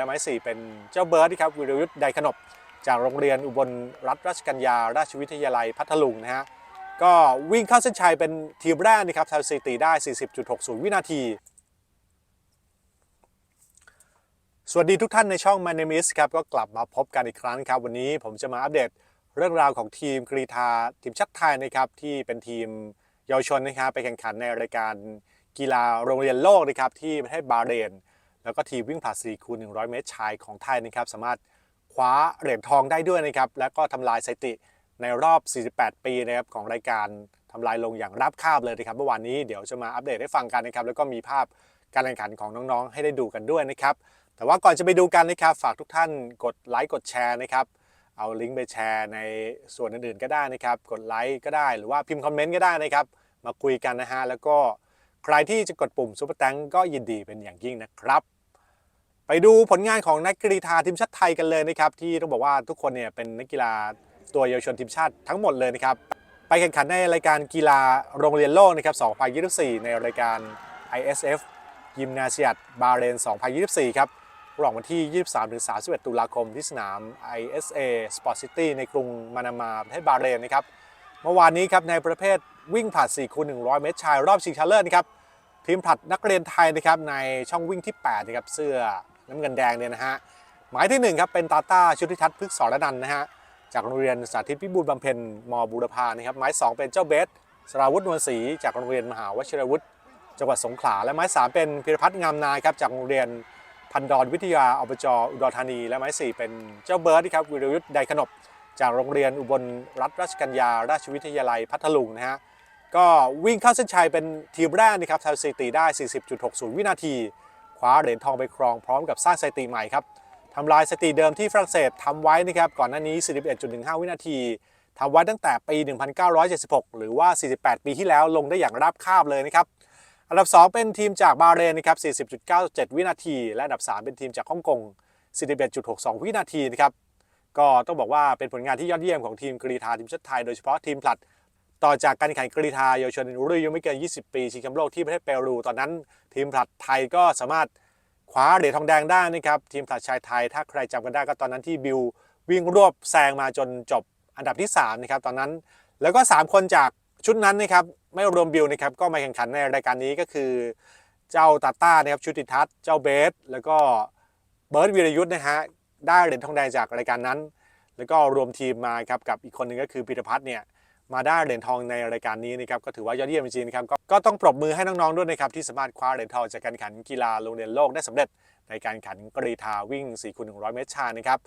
และไม้สี่เป็นเจ้าเบิร์ดครับวิรยุทธ์ไดขนบ จากโรงเรียนอุบลรัฐราชกัญญา ราชวิทยาลัยพัทลุงนะฮะก็วิ่งเข้าเส้นชัยเป็นทีมแรกนะครับทำสถิติได้ 40.60 วินาที สวัสดีทุกท่านในช่อง My Name is ครับก็กลับมาพบกันอีกครั้งครับ วันนี้ผมจะมาอัปเดตเรื่องราวของทีมกรีธาทีมชาติไทยนะครับที่เป็นทีมเยาวชนนะครับไปแข่งขันในรายการกีฬาโรงเรียนโลกนะครับที่ประเทศบาห์เรน แล้วก็ทีมวิ่งผลัด4คูณ100 เมตรชายของไทยนะครับสามารถคว้าเหรียญทองได้ด้วยนะครับแล้วก็ทำลายสถิติในรอบ 48 ปีนะครับของรายการทำลายลงอย่างราบคาบเลยนะครับเมื่อวานนี้เดี๋ยวจะมาอัปเดตให้ฟังกันนะครับแล้วก็มีภาพการแข่งขันของน้องๆ ให้ได้ดูกันด้วยนะครับแต่ว่าก่อนจะไปดูกันนะครับฝากทุกท่านกดไลค์กดแชร์นะครับเอาลิงก์ไปแชร์ในส่วนอื่นๆก็ได้นะครับ กดไลค์ก็ได้หรือว่าพิมพ์คอมเมนต์ก็ได้นะครับ มาคุยกันนะฮะแล้วก็ ใครที่จะกดปุ่มซุปเปอร์แตงก็ยินดีเป็นอย่างยิ่งนะครับ ไปดูผลงานของนักกรีฑาทีมชาติไทยกันเลยนะครับ ที่ต้องบอกว่าทุกคนเนี่ยเป็นนักกีฬาตัวเยาวชนทีมชาติทั้งหมดเลยนะครับ ไปแข่งขันในรายการกีฬาโรงเรียนโลกนะครับ 2024 ในรายการ ISF ยิมนาเซียตบาเรน 2024 ครับระหว่างวันที่ 23-31 ตุลาคมที่สนาม ISA Sport City ในกรุงมานามาประเทศบาเรนนะครับ เมื่อวานนี้ครับในประเภทวิ่งผลัด4คูณ100 เมตรชาย รอบชิงชนะเลิศนะครับทีมผลัดนักเรียนไทยนะครับในช่องวิ่งที่8นะครับเสื้อน้ำเงินแดงเนี่ยนะฮะหมายที่1ครับเป็นตาต้าชุติทัศน์พฤกษรนันท์นะฮะจากโรงเรียนสาธิตพิบูลบำเพ็ญมบูรพานะครับหมาย 2 เป็นเจ้าเบสสราวุฒินวลศรีจากโรงเรียนมหาวชิรวุฒิจังหวัดสงขลาและหมาย 3 เป็นพิรพัฒน์งามนายครับจากโรงเรียนพันดอนวิทยาอบจอุดรธานี และหมายสี่เป็นเจ้าเบิร์ดครับวิรยุทธ์ไดขนบ จากโรงเรียนอุบลรัฐราชกัญญา ราชวิทยาลัยพัทลุงนะฮะก็วิ่งเข้าเส้นชัยเป็นทีมแรกนะครับทำสถิติได้ 40.60 วินาที คว้าเหรียญทองไปครองพร้อมกับสร้างสถิติใหม่ครับทำลายสถิติเดิมที่ฝรั่งเศสทำไว้นะครับก่อนหน้านี้ 41.15 วินาทีทำไว้ตั้งแต่ปี 1976 หรือว่า 48 ปีที่แล้วลงได้อย่างราบคาบเลยนะครับอันดับ 2 เป็นทีมจากบาเรนนะครับ 40.97 วินาที และอันดับ 3 เป็นทีมจากฮ่องกง 41.62 วินาทีนะครับ ก็ต้องบอกว่าเป็นผลงานที่ยอดเยี่ยมของทีมกรีธาทีมชาติไทยโดยเฉพาะทีมผลัด ต่อจากการแข่งขันกรีธาเยาวชนรุ่นอายุไม่เกิน 20 ปีชิงแชมป์โลกที่ประเทศเปรู ตอนนั้น ทีมผลัดไทยก็สามารถคว้าเหรียญทองแดงได้นะครับทีมผลัดชายไทย ถ้าใครจำกันได้ก็ตอนนั้นที่บิววิ่งรวบแซงมาจนจบอันดับที่3นะครับตอนนั้นแล้วก็ 3 คนจากชุดนั้นนะครับไม่รวมบิวนะครับก็มาแข่งขันในรายการนี้ก็คือ เจ้าตาต้านะครับชุติทัศน์เจ้าเบสแล้วก็เบิร์ดวีรยุทธ์นะฮะ ได้เหรียญทองแดงจากรายการนั้น แล้วก็รวมทีมมาครับกับอีกคนหนึ่งก็คือพิรพัฒน์เนี่ยมาได้เหรียญทองในรายการนี้นะครับก็ถือว่ายอดเยี่ยมจริงๆครับก็ก็ต้องปรบมือให้น้องๆด้วยนะครับที่สามารถคว้าเหรียญทองจากการแข่งขันกีฬาโรงเรียนโลกได้สำเร็จในการแข่งขันกรีธาวิ่ง4คูณ100 เมตรชายนะครับ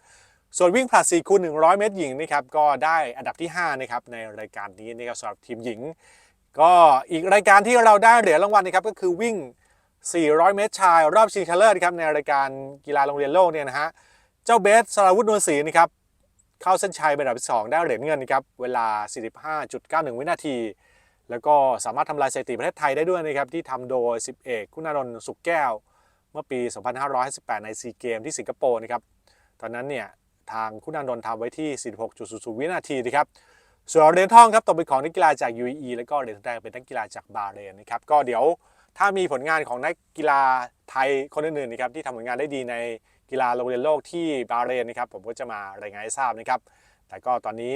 ส่วนวิ่งผลัด4คูณ100 เมตรหญิงนะครับก็ได้อันดับที่5นะครับในรายการนี้นะครับสำหรับทีมหญิง ก็อีกรายการที่เราได้เหรียญรางวัลนะครับก็คือวิ่ง 400 เมตรชาย รอบชิงชนะเลิศครับในรายการกีฬาโรงเรียนโลกเนี่ยนะฮะ เจ้าเบสสราวุฒินวลศรีนะครับเข้าเส้นชัยเป็นอันดับที่2ได้เหรียญเงินนะครับเวลา 45.91 วินาที แล้วก็สามารถทำลายสถิติประเทศไทยได้ด้วยนะครับที่ทำโดย 10 เอกคุณานนท์สุขแก้ว เมื่อปี 2558 ในซีเกมที่สิงคโปร์นะครับตอนนั้นเนี่ยทางคุณานนท์ทำไว้ที่ 46.00 วินาทีนะครับส่วนเหรียญทองครับตกเป็นของนักกีฬาจาก UAE แล้วก็เหรียญทองแดงเป็นนักกีฬาจากบาเรนนะครับก็เดี๋ยว ถ้ามีผลงานของนักกีฬาไทยคนอื่นๆนะครับที่ทำผลงานได้ดีในกีฬาโรงเรียนโลกที่บาเรนนะครับผมก็จะมารายงานให้ทราบนะครับ แต่ก็ตอนนี้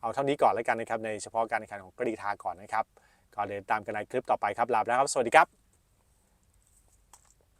เอาเท่านี้ก่อนแล้วกันนะครับในเฉพาะการแข่งขันของกรีธาก่อนนะครับก็เดินตามกันในคลิปต่อไปครับลาไปแล้วครับ สวัสดีครับ